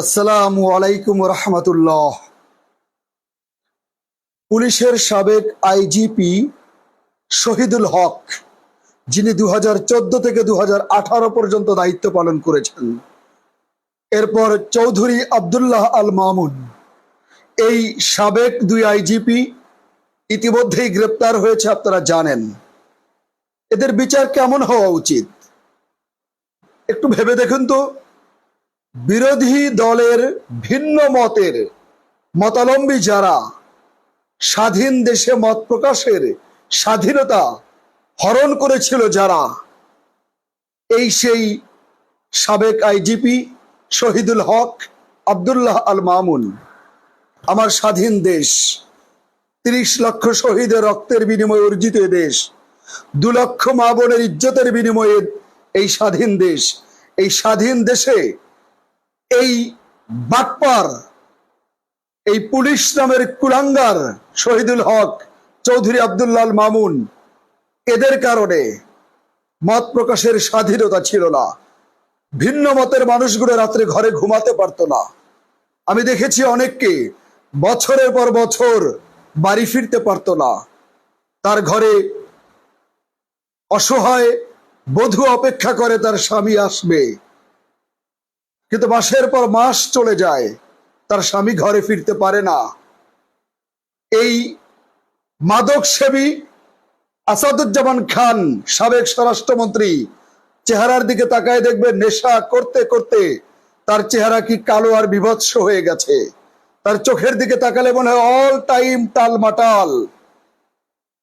আসসালামু আলাইকুম রহমতুল্লাহ পুলিশের সাবেক আইজিপি শহীদুল হক, যিনি দু থেকে দু পর্যন্ত দায়িত্ব পালন করেছেন, এরপর চৌধুরী আব্দুল্লাহ আল মামুন, এই সাবেক দুই আইজিপি ইতিমধ্যেই গ্রেপ্তার হয়েছে, আপনারা জানেন। এদের বিচার কেমন হওয়া উচিত? একটু ভেবে দেখুন তো। বিরোধী দলের ভিন্ন মতের মতালম্বী যারা স্বাধীন দেশে মত প্রকাশের স্বাধীনতা হরণ করেছিল যারা, এই সেই সাবেক আইজিপি শহীদুল হক আবদুল্লাহ আল মামুন। আমার স্বাধীন দেশ, তিরিশ লক্ষ শহীদের রক্তের বিনিময়ে অর্জিত দেশ, দু লক্ষ মা বোনের ইজ্জতের বিনিময়ে এই স্বাধীন দেশ, এই স্বাধীন দেশে এই বাটপার, এই পুলিশ নামের কুলাঙ্গার শহীদুল হক চৌধুরী আব্দুল্লাল মামুন, এদের কারণে মত প্রকাশের স্বাধীনতা ছিল না। ভিন্ন মতের মানুষগুলো রাত্রে ঘরে ঘুমাতে পারতো না। আমি দেখেছি অনেককে বছরের পর বছর বাড়ি ফিরতে পারতো না। তার ঘরে অসহায় বধূ অপেক্ষা করে তার স্বামী আসবে। কিন্তু মাসের পর মাস চলে যায়, তার স্বামী ঘরে ফিরতে পারে না। এই মাদক সেবী আসাদুজ্জামান খান, সাবেক স্বরাষ্ট্রমন্ত্রী, চেহারার দিকে তাকায় দেখবে নেশা করতে করতে তার চেহারা কি কালো আর বিভৎস হয়ে গেছে। তার চোখের দিকে তাকালে মনে হয় অল টাইম টাল মাটাল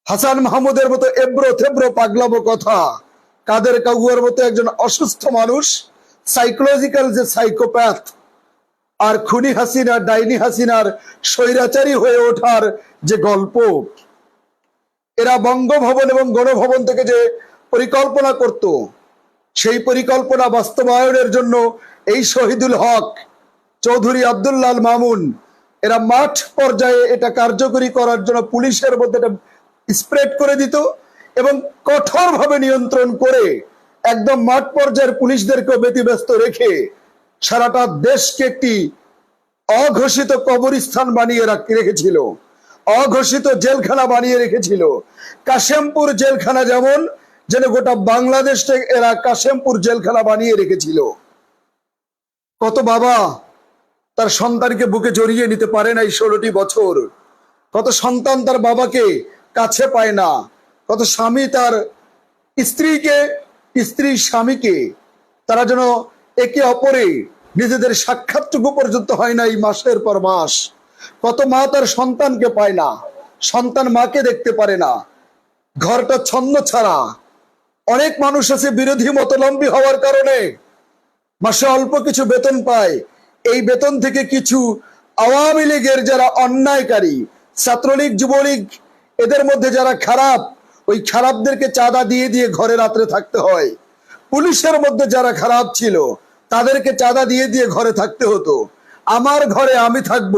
হাসান মাহমুদের মতো এব্রো থেব্রো পাগলাবো কথা, কাদের কাগুয়ার মতো একজন অসুস্থ মানুষ সাইকোলজিক্যাল যে সাইকোপ্যাথ আর খুনি হাসিনা, ডাইনি হাসিনার স্বৈরাচারী হয়ে ওঠার যে গল্প, এরা বঙ্গভবন এবং গণভবন থেকে যে পরিকল্পনা করত, সেই পরিকল্পনা বাস্তবায়নের জন্য এই শহীদুল হক, চৌধুরী আব্দুল্লাল মামুন, এরা মাঠ পর্যায়ে এটা কার্যকরী করার জন্য পুলিশের মধ্যে এটা স্প্রেড করে দিত এবং কঠোরভাবে নিয়ন্ত্রণ করে একদম মাঠ পর্যায়ের পুলিশদেরকে ব্যতিব্যস্ত রেখে সারাটা দেশকে একটি অঘোষিত কবরস্থান বানিয়ে রাখ- রেখেছিল। অঘোষিত জেলখানা বানিয়ে রেখেছিল। কাশেমপুর জেলখানা যেমন, যেন গোটা বাংলাদেশটাকে এরা কাশেমপুর জেলখানা বানিয়ে রেখেছিল। কত বাবা তার সন্তানকে বুকে জড়িয়ে নিতে পারে না এই ষোলোটি বছর। কত সন্তান তার বাবাকে কাছে পায় না। কত স্বামী তার স্ত্রীকে স্ত্রী স্বামীকে তারা যেন একে অপরে নিজেদের সাক্ষাৎটুকু পর্যন্ত হয় না এই মাসের পর মাস। কত মা তার সন্তানকে পায় না, সন্তান মাকে দেখতে পারে না। ঘরটা ছন্ন ছাড়া। অনেক মানুষ আছে বিরোধী মতলম্বী হওয়ার কারণে মাসে অল্প কিছু বেতন পায়। এই বেতন থেকে কিছু আওয়ামী লীগের যারা অন্যায়কারী, ছাত্রলীগ, যুবলীগ, এদের মধ্যে যারা খারাপ ওই খারাপদেরকে চাঁদা দিয়ে দিয়ে ঘরে রাত্রে থাকতে হয়। পুলিশের মধ্যে যারা খারাপ ছিল, তাদেরকে চাঁদা দিয়ে দিয়ে ঘরে থাকতে হতো। আমার ঘরে আমি থাকব।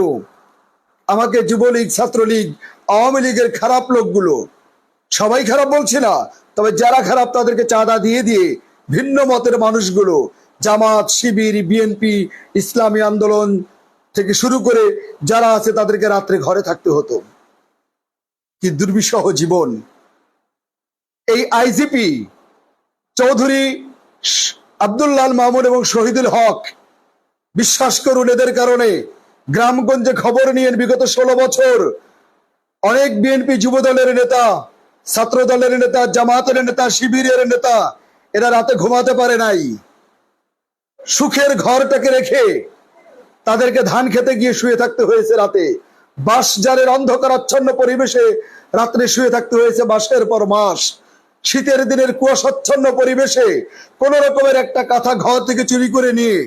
আমাকে যুবলীগ, ছাত্রলীগ, আওয়ামী লীগের খারাপ লোকগুলো। সবাই খারাপ বলছি না, তবে যারা খারাপ তাদেরকে চাঁদা দিয়ে দিয়ে ভিন্ন মতের মানুষগুলো, জামাত, শিবির, বিএনপি, ইসলামী আন্দোলন থেকে শুরু করে যারা আছে তাদেরকে রাত্রে ঘরে থাকতে হতো। কি দুর্বিষহ জীবন। এই আইজিপি চৌধুরী আব্দুল্লাল মামুন এবং শহীদুল হক, বিশ্বাস করুন এদের কারণে গ্রামগঞ্জে খবর নিয়ে বিগত ষোলো বছর অনেক বিএনপি যুব দলের নেতা ছাত্র দলের নেতা, জামাতের নেতা, শিবিরের নেতা, এরা রাতে ঘুমাতে পারে নাই। সুখের ঘরটাকে রেখে তাদেরকে ধান খেতে গিয়ে শুয়ে থাকতে হয়েছে রাতে। বাস অন্ধকার আচ্ছন্ন পরিবেশে রাত্রে শুয়ে থাকতে হয়েছে মাসের পর মাস শীতের দিনের কুয়াশাচ্ছন্ন পরিবেশে কোন রকমের একটা কাঁথা ঘর থেকে চুরি করে নিয়ে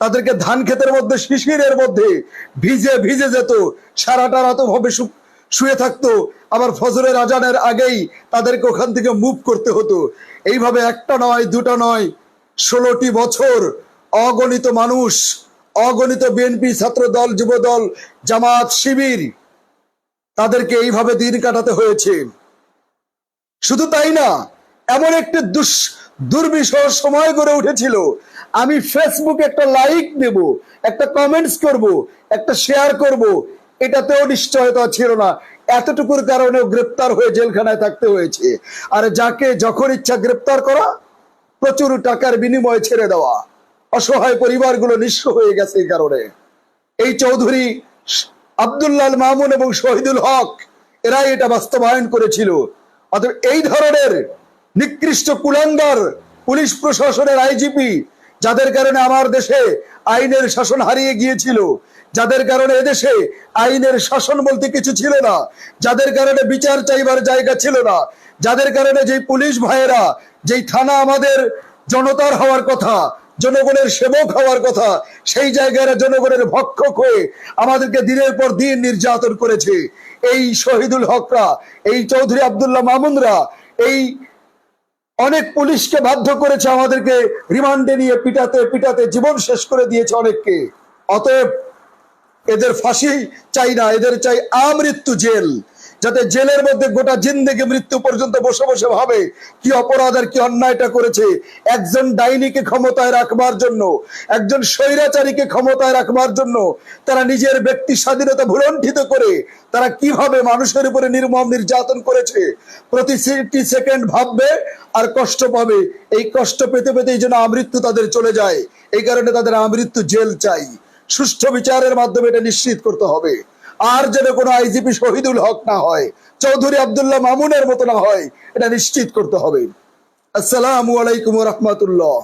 তাদেরকে ধান ক্ষেতের মধ্যে, শিশিরের মধ্যে ভিজে ভিজে যেত। সারাটা রাত ভাবে শুয়ে থাকতো। আবার ফজরের আজানের আগেই তাদেরকে ওখান থেকে মুভ করতে হতো। এইভাবে একটা নয়, দুটো নয়, ষোলোটি বছর অগণিত মানুষ, অগণিত বিএনপি ছাত্র দল যুব দল জামাত, শিবির তাদেরকে এইভাবে দিন কাটাতে হয়েছে। শুধু তাই না, এমন একটি দুস দুর্বিষহ সময় গড়ে উঠেছিল। আমি ফেসবুকে একটা লাইক দেব, একটা কমেন্টস করব, একটা শেয়ার করব। এটাতেও নিশ্চয়তা ছিল না। এতটুকুর কারণেও গ্রেপ্তার হয়ে জেলখানায় থাকতে হয়েছে। আর যাকে যখন ইচ্ছা গ্রেপ্তার করা, প্রচুর টাকার বিনিময়ে ছেড়ে দেওয়া। অসহায় পরিবারগুলো নিঃস্ব হয়ে গেছে এই কারণে। এই চৌধুরী আব্দুল্লাহ মামুন এবং শহীদুল হক, এরাই এটা বাস্তবায়ন করেছিল। অতএব এই ধরনের নিকৃষ্ট কুলাঙ্গার পুলিশ প্রশাসনের আইজিপি, যাদের কারণে আমার দেশে আইনের শাসন হারিয়ে গিয়েছিল, যাদের কারণে এদেশে আইনের শাসন বলতে কিছু ছিল না, যাদের কারণে বিচার চাইবার জায়গা ছিল না, যাদের কারণে যেই পুলিশ ভাইয়েরা, যেই থানা আমাদের জনতার হওয়ার কথা জনগণের সেবক হওয়ার কথা, সেই জায়গায় জনগণের ভক্ষক হয়ে আমাদেরকে দিনের পর দিন নির্যাতন করেছে। এই শহীদুল হকরা, এই চৌধুরী আব্দুল্লাহ মামুনরা, এই অনেক পুলিশকে বাধ্য করেছে আমাদেরকে রিমান্ডে নিয়ে পিটাতে পিটাতে জীবন শেষ করে দিয়েছে অনেককে। অতএব এদের ফাঁসি চাই না, এদের চাই আমৃত্যু জেল। যাতে জেলের মধ্যে গোটা জিন্দেগি মৃত্যু পর্যন্ত বসে বসে ভাবে কি অপরাধ আর কি অন্যায়টা করেছে। একজন ডাইনিকে ক্ষমতায় রাখবার জন্য, একজন স্বৈরাচারীকে ক্ষমতায় রাখবার জন্য তারা নিজের ব্যক্তি স্বাধীনতা ভুলণ্ঠিত করে তারা কীভাবে মানুষের উপরে নির্মম নির্যাতন করেছে, প্রতি সেকেন্ড ভাববে আর কষ্ট পাবে। এই কষ্ট পেতে পেতেই যেন আমৃত্যু তাদের চলে যায়। এই কারণে তাদের আমৃত্যু জেল চাই। সুষ্ঠু বিচারের মাধ্যমে এটা নিশ্চিত করতে হবে। আর যেন কোনো আইজিপি শহীদুল হক না হয়, চৌধুরী আবদুল্লাহ মামুনের মতো না হয়, এটা নিশ্চিত করতে হবে। আসসালামু আলাইকুম রহমতুল্লাহ।